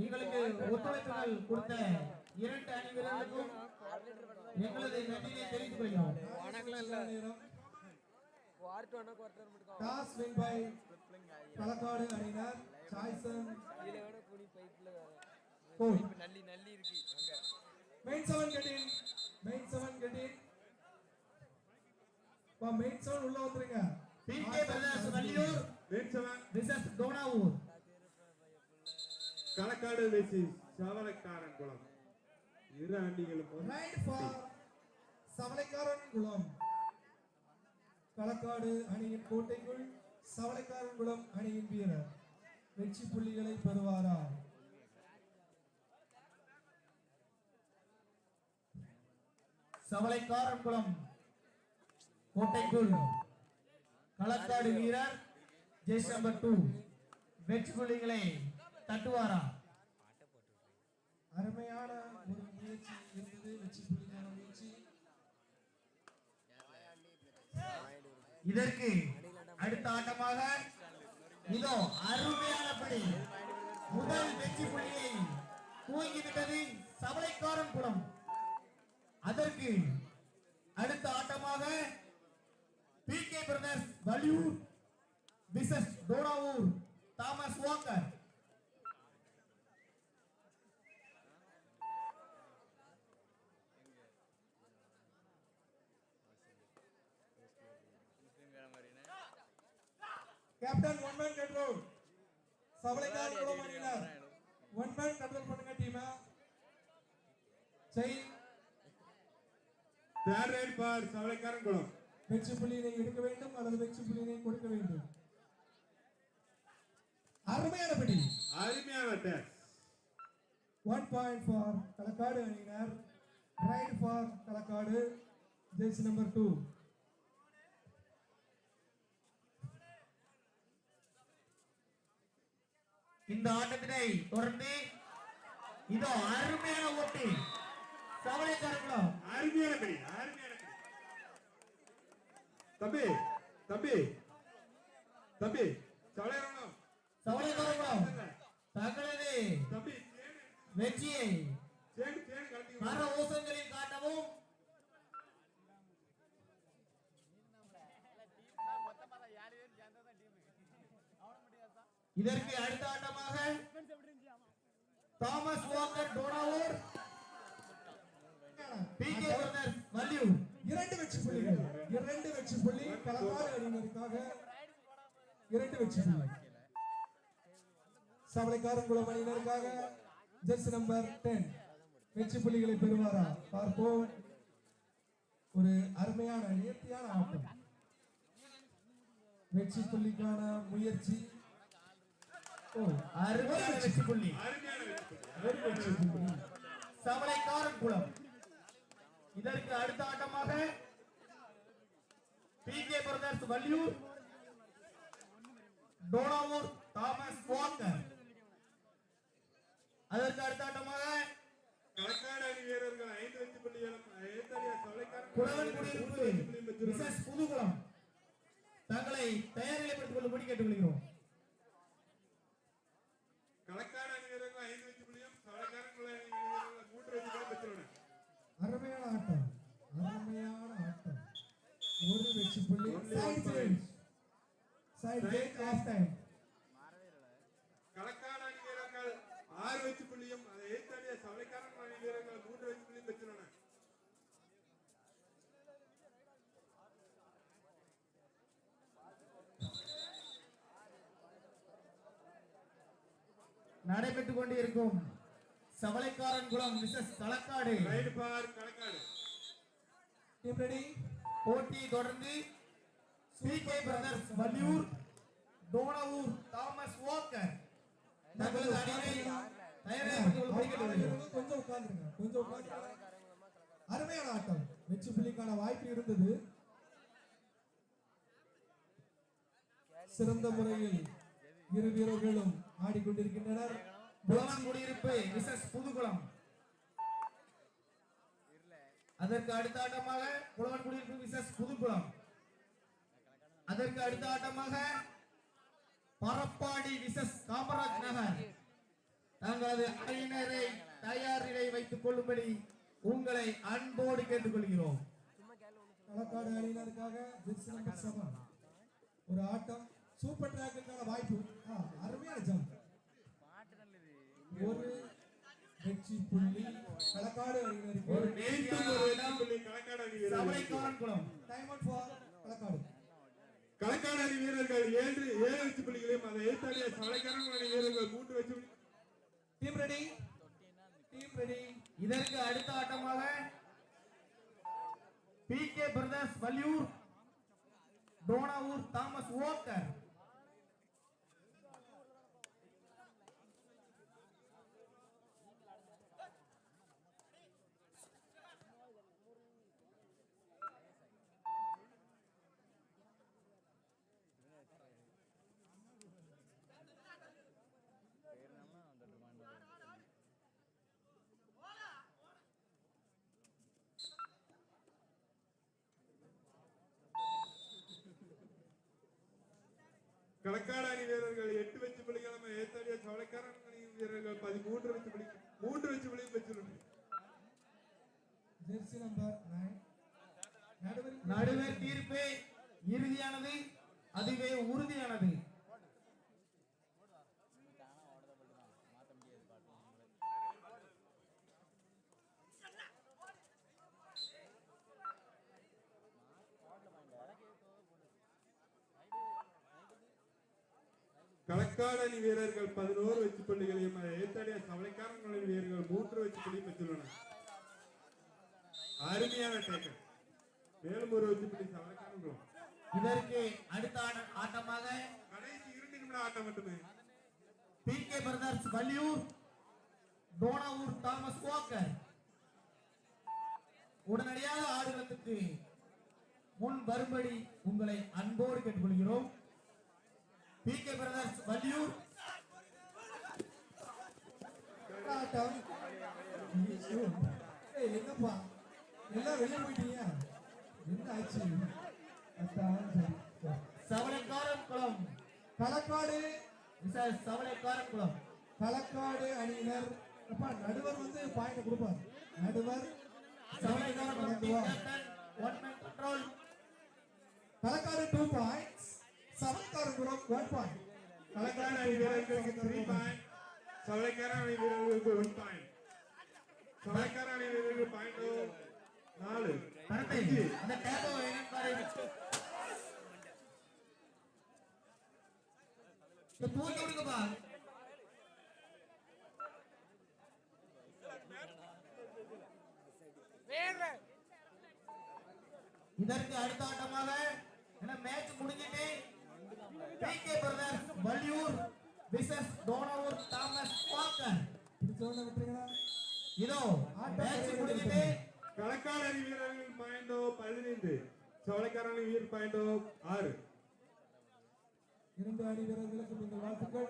எங்களுக்கு ஒத்துழைப்புகள் கொடுத்த இரண்டு அணி வீரர்களுக்கும் எங்களது நன்றியை தெரிவித்துக் கொள்கிறோம் டாஸ் வின் பை களக்காடு அணியினர் சாய்சன் நல்லி நல்லி இருக்கு மெயின் செவன் கெட்டின் மெயின் செவன் கெட்டின். மெயின் செவன் உள்ள வந்துருங்க. PK brothers Valliyur. வேட்சவன் விசஸ் டோனாவூர். களக்காடு வெசி சவலக்காரன் குளம் இரு அணிகளும் சவளைக்காரன் குளம் களக்காடு அணியின் கோட்டைக்குள் சவளைக்காரன் குளம் அணியின் வீரர். வெற்றி புள்ளிகளை பெறுவாரா? சவளைக்காரன்குளம் கோட்டைக்குள் களக்காடு வீரர் ஜெய்ஸ் நம்பர் டூ வெற்றி புள்ளிகளை தட்டுவாரா? அருமையான ஒரு முயற்சி இருந்தது வெற்றி முயற்சி. இதற்கு அடுத்த ஆட்டமாக இதோ அருமையான படி. முதல் வெற்றி புள்ளியை தூங்கிவிட்டது சபலைக்காரன் குளம் அதற்கு அடுத்த ஆட்டமாக P K brothers Valliyur versus Donavur Thomas Walker. Captain one man control Savalakkarankulam அணியினர் ஒன் மேன் கண்ட்ரோல் பண்ணுங்க டீமை chain third right for Savalakkarankulam வெற்றி புள்ளியினை எடுக்க வேண்டும் அல்லது வெற்றி புள்ளியினை கொடுக்க வேண்டும்? அருமையான படி. அருமையான டேஸ் ஒன் பாயிண்ட் ஃபார் களக்காடு அணியினர். Right for Kalakkad jersey number two இந்த ஆட்டத்தினை தொடர்ந்து இதோ அருமையான ஓட்டு. சவளைக்காரன் குளம் அருமையான படி அருமையான தம்பி தம்பி தம்பி சவலக்காரன் சவளைக்காரன் குளம் தங்களது தம்பி வெற்றியை மர ஊசங்களில் காட்டவும் இதற்கு அடுத்த ஆட்டமாக தாமஸ் வாக்கர் டோனாவூர் பிரதர்ஸ் இரண்டு வெற்றி புள்ளிகள். இரண்டு வெற்றி புள்ளி அணியினருக்காக இரண்டு வெற்றி புள்ளி. அணியினருக்காக ஜெர்சி நம்பர் டென். வெற்றி புள்ளிகளை பெறுவாரா? பார்ப்போம். ஒரு அருமையான நேர்த்தியான ஆட்டம். வெற்றி புள்ளிக்கான முயற்சி. அருமையான வெற்றி புள்ளி சவளைக்காரன் குளம். இதற்கு அடுத்த ஆட்டமாக P K brothers Valliyur Donavur Thomas Walker. அதற்கு அடுத்த ஆட்டமாக களக்காடு அணி வீரர்கள் ஐந்து வெற்றி புள்ளிகளும் சவலக்காரன் புதுகுளம். தங்களை தயார் நிலைப்படுத்திக் கொள்ளும்படி கேட்டுக்கொள்கிறோம். களக்காடு அணி வீரர்கள் ஐந்து வெற்றி புள்ளியும் சவலக்காரன் குள அணி வீரர்கள் மூன்று வெற்றி புள்ளியும் பெற்றுள்ளனர் அருமையான ஆட்டம் அருமையான ஆட்டம் ஒரு அணி வீரர்கள் ஆறு வெற்றி புள்ளியும் அதை ஏத்தடியா சவலக்காரன் அணி வீரர்கள் மூன்று வெற்றி புள்ளியும் பெற்றுள்ளனர் நடைபெற்றுக் கொண்டிருக்கும் சவளைக்காரன் குளம் மிசஸ் களக்காடு போட்டி தொடர்ந்து P K brothers Valliyur Donavur Thomas Walker தங்களது அணியை கொஞ்சம் உட்கார்ந்துருங்க. கொஞ்சம் உட்கார்ந்துருங்க. அருமையான ஆட்டம். வெற்றி புள்ளிக்கான வாய்ப்பு இருந்தது. சிறந்த முறையில் இரு வீரர்களும் ஆடிக்கொண்டிருக்கின்றனர். புலவன் குடியிருப்பு மிசஸ் புதுகுளம். அதற்கு அடுத்த ஆட்டமாக புலவன் குடியிருப்பு மிசஸ் புதுக்குளம் அதற்கு அடுத்த ஆட்டமாக பரப்பாடி மிசஸ் காமராஜ் நகர். தங்களது அணியினரை தயார் நிலை வைத்துக் கொள்ளும்படி உங்களை அன்போடு கேட்டுக்கொள்கிறோம். களக்காடு அணியினருக்காக ஜெர்சி நம்பர் செவன் ஒரு ஆட்டம் சூப்பர் டிராக்குக்கான வாய்ப்பு. அருமையான ஜம்ப். ஒரு வெற்றி புள்ளி களக்காடு அணியினருக்கு ஒரு நேர்த்தியான ஒரு புள்ளி களக்காடு குளம். Time out for Kalakkad. Kalakkad அணி வீரர்கள் ஏழு ஏழு வச்சு பிள்ளைகளையும் அதை எதிர்த்தாடிய சவளைக்காரன் அணி வீரர்கள் மூன்று வச்சு டீம் ரெடி டீம் ரெடி இதற்கு அடுத்த ஆட்டமாக P K brothers Valliyur Donavur Thomas Walker. Kalakkad அணி வீரர்கள் எட்டு வெற்றி புள்ளிகளும் ஏத்தாடிய சவளைக்காரன் அணி வீரர்கள் பதிமூன்று வெற்றி புள்ளி மூன்று வெற்றி புள்ளியும் பெற்றுள்ளனர் ஜெர்சி நம்பர் நடுவர் தீர்ப்பு இறுதியானது அதுவே உறுதியானது களக்காடு அணி வீரர்கள் பதினோரு வெற்றி புள்ளிகளையும் ஏத்தாடிய சவளைக்காரன் அணி வீரர்கள் மூன்று வெற்றி புள்ளியும் பெற்றுள்ளனர் அருமையான டேக்கன் மேலும் ஒரு வெற்றி புள்ளி சவளைக்காரன் குளம். இதற்கு அடுத்த ஆட- ஆட்டமாக கடைசி இரண்டு நிமிட ஆட்டம் மட்டுமே P K brothers Valliyur Donavur Thomas Walker உடனடியாக ஆடுகளத்துக்கு முன் வரும்படி உங்களை அன்போடு கேட்டுக்கொள்கிறோம் பி கே பிரதர்ஸ் ஐயோ. ஏய் என்னப்பா எல்லாம் வெளியே போயிட்டீங்க. என்ன ஆச்சு. சவலைக்காரன் குளம். களக்காடு சவலைக்காரன் குளம். களக்காடு அணியினர். அப்பா நடுவர் வந்து பாயிண்ட் கொடுப்பார். நடுவர். Savalaikkaran Kalakkad two points one point Kalakkad அணி வீரர்களுக்கு த்ரீ பாயிண்ட் சவளைக்காரன் அணி வீரர்களுக்கு ஒன் பாயிண்ட் சவளைக்காரன் அணி வீரர்கள் பாயிண்ட் நாலு. அஞ்சு. அந்த டேபோ பாரு. இந்த தூக்கி விடுங்கப்பா இதற்கு அடுத்த ஆட்டமாக என்ன மேட்ச் முடிஞ்சிட்டு P K brothers Valliyur versus Donavur Thomas விட்டுருங்களா இதோ மேட்ச் முடிஞ்சிட்டு களக்காடு அணி வீரர்கள் பாயிண்டோ பதினைந்து சவளைக்காரன் அணி வீரர் பாயிண்டோ ஆறு. இரண்டு அணி வீரர்களுக்கு நீங்கள் வாழ்த்துக்கள்.